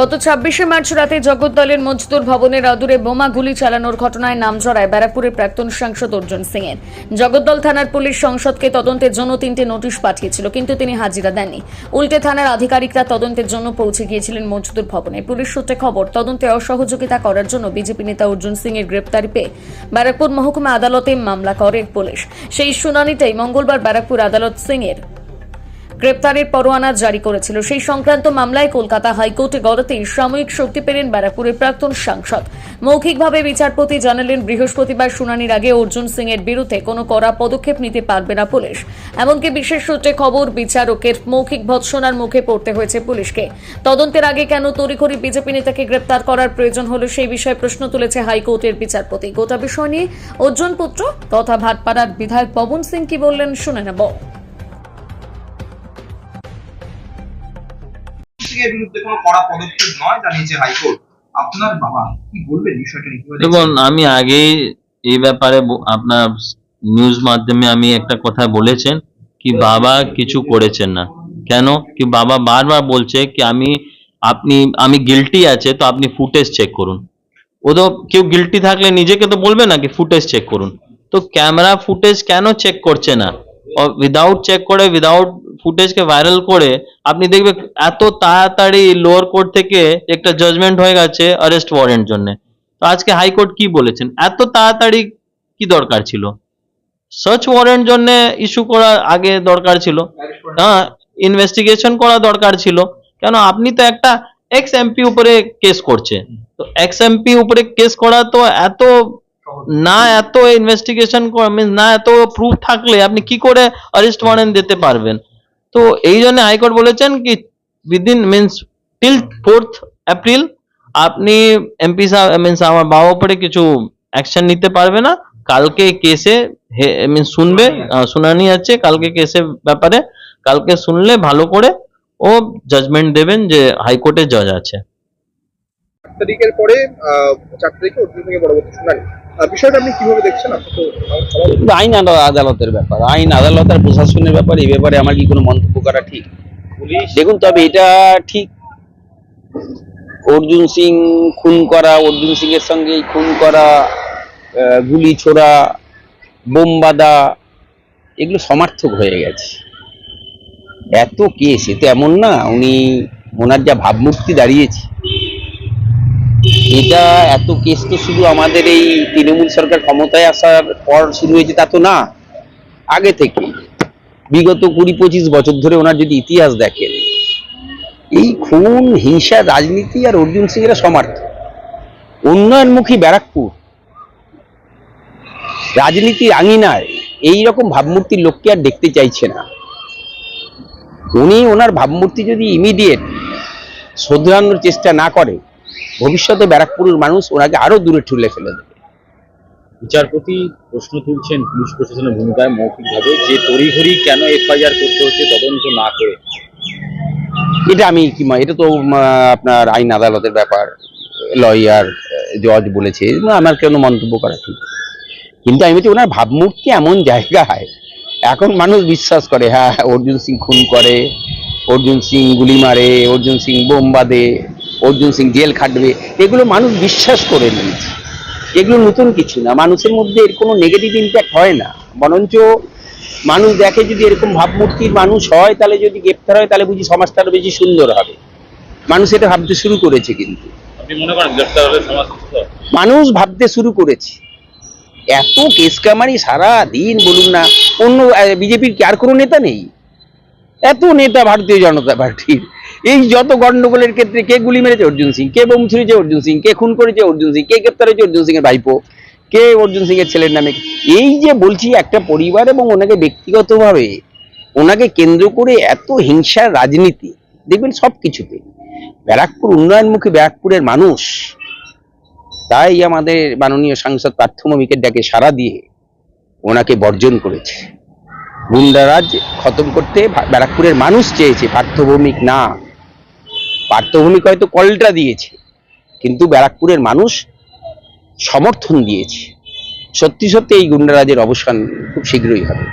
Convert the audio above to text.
গত ছাব্বিশে মার্চ রাতে জগদ্দলের মজদুর ভবনের আদুরে বোমা গুলি চালানোর ঘটনায় নাম জড়ায় ব্যারাকপুরের প্রাক্তন সাংসদ অর্জুন সিং এর জগদ্দল থানার পুলিশ সংসদকে তদন্তের জন্য তিনটে নোটিশ পাঠিয়েছিল, কিন্তু তিনি হাজিরা দেননি। উল্টে থানার আধিকারিকরা তদন্তের জন্য পৌঁছে গিয়েছিলেন মজদুর ভবনে। পুলিশ সূত্রে খবর, তদন্তে অসহযোগিতা করার জন্য বিজেপি নেতা অর্জুন সিং এর গ্রেপ্তারি পেয়ে ব্যারাকপুর মহকুমা আদালতে মামলা করে পুলিশ। সেই শুনানিটাই মঙ্গলবার ব্যারাকপুর আদালত সিং এর গ্রেপ্তারের পরোয়ানা জারি করেছিল। সেই সংক্রান্ত মামলায় কলকাতা হাইকোর্টে গড়তেই সাময়িক শক্তি পেলেন ব্যারাকপুরের প্রাক্তন সাংসদ। মৌখিকভাবে বিচারপতি জানালেন, বৃহস্পতিবার শুনানির আগে অর্জুন সিং এর বিরুদ্ধে কোনো কড়া পদক্ষেপ নিতে পারবে না পুলিশ। এমনকি বিশেষ সূত্রে খবর, বিচারকের মৌখিক ভৎসনার মুখে পড়তে হয়েছে পুলিশকে। তদন্তের আগে কেন তড়িঘড়ি বিজেপি নেতাকে গ্রেপ্তার করার প্রয়োজন হলো সেই বিষয়ে প্রশ্ন তুলেছে হাইকোর্টের বিচারপতি। গোটা বিষয় নিয়ে অর্জুন পুত্র তথা ভাটপাড়ার বিধায়ক পবন সিং কি বললেন শুনে নেব। সিং এর বিরুদ্ধে কোনো কড়া পদক্ষেপ নয় জানিয়েছে হাইকোর্ট। আপনার বাবা কি বলবেন বিষয়টা দেখুন আমি আগেই এই ব্যাপারে আপনার নিউজ মাধ্যমে আমি একটা কথা বলেছেন কি বাবা কিছু করেছেন না। কেন? কি বাবা বারবার বলছে কি আমি আপনি আমি গিলটি আছে তো আপনি ফুটেজ চেক করুন। ও তো কেউ গিলটি থাকলে নিজেকে তো বলবে না কি ফুটেজ চেক করুন। তো ক্যামেরা ফুটেজ কেন চেক করছে না? উইদাউট চেক করে উইদাউট ফুটেজকে ভাইরাল করে, আপনি দেখবে এত তাড়াতাড়ি লোয়ার কোর্ট থেকে একটা জাজমেন্ট হয়ে গেছে অ্যারেস্ট ওয়ারেন্ট জন্য। তো আজকে হাইকোর্ট কি বলেছেন? এত তাড়াতাড়ি কি দরকার ছিল? সার্চ ওয়ারেন্ট জন্য ইস্যু করা আগে দরকার ছিল। হ্যাঁ ইনভেস্টিগেশন করা দরকার ছিল। কেন? আপনি তো একটা এক্স এমপি উপরে কেস করছে তো এক্স এমপি উপরে কেস করা তো এত না এত ইনভেস্টিগেশন মিনস না এত প্রুফ থাকলে আপনি কি করে অ্যারেস্ট ওয়ারেন্ট দিতে পারবেন? তো এই জন্য হাইকোর্ট বলেছেন কি within means till fourth April আপনি এমপি সাহেব মিনস আমার বাবা উপরে কিছু অ্যাকশন নিতে পারবে না। কালকে কেসে মিনস শুনবে শুনানি আছে। কালকে কেসের ব্যাপারে। কালকে শুনলে ভালো করে ও জাজমেন্ট দেবেন যে হাইকোর্টে জজ আছে। তারিখের পরে চার তারিখে সিং এর পরবর্তী শুনানি। বিষয়টা আপনি কীভাবে দেখছেন? আইন আদা- আদালতের ব্যাপার। আইন আদালত আর প্রশাসনের ব্যাপার এই ব্যাপারে আমার কি কোনো মন্তব্য করা ঠিক? দেখুন তবে এটা ঠিক। অর্জুন সিং খুন করা অর্জুন সিং এর সঙ্গে খুন করা গুলি ছোড়া বোম বাঁধা এগুলো সমার্থক হয়ে গেছে। এত কেস এ তো এমন না উনি ওনার যা ভাবমূর্তি দাঁড়িয়েছে। এটা এত কেস তো শুধু আমাদের এই তৃণমূল সরকার ক্ষমতায় আসার পর শুরু হয়েছে, তা তো না। আগে থেকে। বিগত কুড়ি পঁচিশ বছর ধরে ওনার যদি ইতিহাস দেখেন, এই খুন, হিংসা, রাজনীতি আর অর্জুন সিং এরা সমার্থ। উন্নয়নমুখী ব্যারাকপুর। রাজনীতির আঙিনায় এই রকম ভাবমূর্তির লোককে আর দেখতে চাইছে না। উনি ওনার ভাবমূর্তি যদি ইমিডিয়েট শোধরানোর চেষ্টা না করে ভবিষ্যতে ব্যারাকপুরের মানুষ ওনাকে আরও দূরে ঠুলে ফেলে দেবে। বিচারপতি প্রশ্ন তুলছেন পুলিশ প্রশাসনের ভূমিকায় মৌখিকভাবে যে তড়িঘড়ি কেন এফআইআর করতে হচ্ছে তদন্ত না করে। এটা আমি কি এটা তো আপনার আইন আদালতের ব্যাপার লয়ার জজ বলেছে আমার কেন মন্তব্য করা ঠিক কিন্তু আমি বলছি ওনার ভাবমূর্তি এমন জায়গায় এখন মানুষ বিশ্বাস করে হ্যাঁ অর্জুন সিং খুন করে অর্জুন সিং গুলি মারে অর্জুন সিং বোম বাঁধে অর্জুন সিং জেল খাটবে। এগুলো মানুষ বিশ্বাস করে নিয়েছে এগুলো নতুন কিছু না। মানুষের মধ্যে এর কোনো নেগেটিভ ইম্প্যাক্ট হয় না। বরঞ্চ মানুষ দেখে যদি এরকম ভাবমূর্তির মানুষ হয় তাহলে যদি গ্রেপ্তার হয় তাহলে বুঝি সমাজটা বেশি সুন্দর হবে। মানুষ এটা ভাবতে শুরু করেছে কিন্তু। মনে? মানুষ ভাবতে শুরু করেছে। এত কেস কামারি সারা দিন বলুন না অন্য বিজেপির কি আর কোনো নেতা নেই? এত নেতা ভারতীয় জনতা পার্টির। এই যত গন্ডগোলের ক্ষেত্রে কে গুলি মেরেছে অর্জুন সিং, কে বোম ছুড়েছে অর্জুন সিং, কে খুন করেছে অর্জুন সিং, কে গ্রেপ্তার হয়েছে অর্জুন সিং এর ভাইপো, কে অর্জুন সিং এর ছেলের নামে। এই যে বলছি, একটা পরিবার এবং ওনাকে ব্যক্তিগতভাবে, ওনাকে কেন্দ্র করে এত হিংসার রাজনীতি, দেখবেন সব কিছুতে ব্যারাকপুর উন্নয়নমুখী ব্যারাকপুরের মানুষ, তাই আমাদের মাননীয় সাংসদ পার্থ ভৌমিকের ডাকে সাড়া দিয়ে ওনাকে বর্জন করেছে। গুন্ডারাজ খতম করতে ব্যারাকপুরের মানুষ চেয়েছে, পার্থ ভৌমিক না। পার্থ ভৌমিক হয়তো কলটা দিয়েছে, কিন্তু ব্যারাকপুরের মানুষ সমর্থন দিয়েছে। সত্যি সত্যি এই গুন্ডারাজের অবসান খুব শীঘ্রই হবে।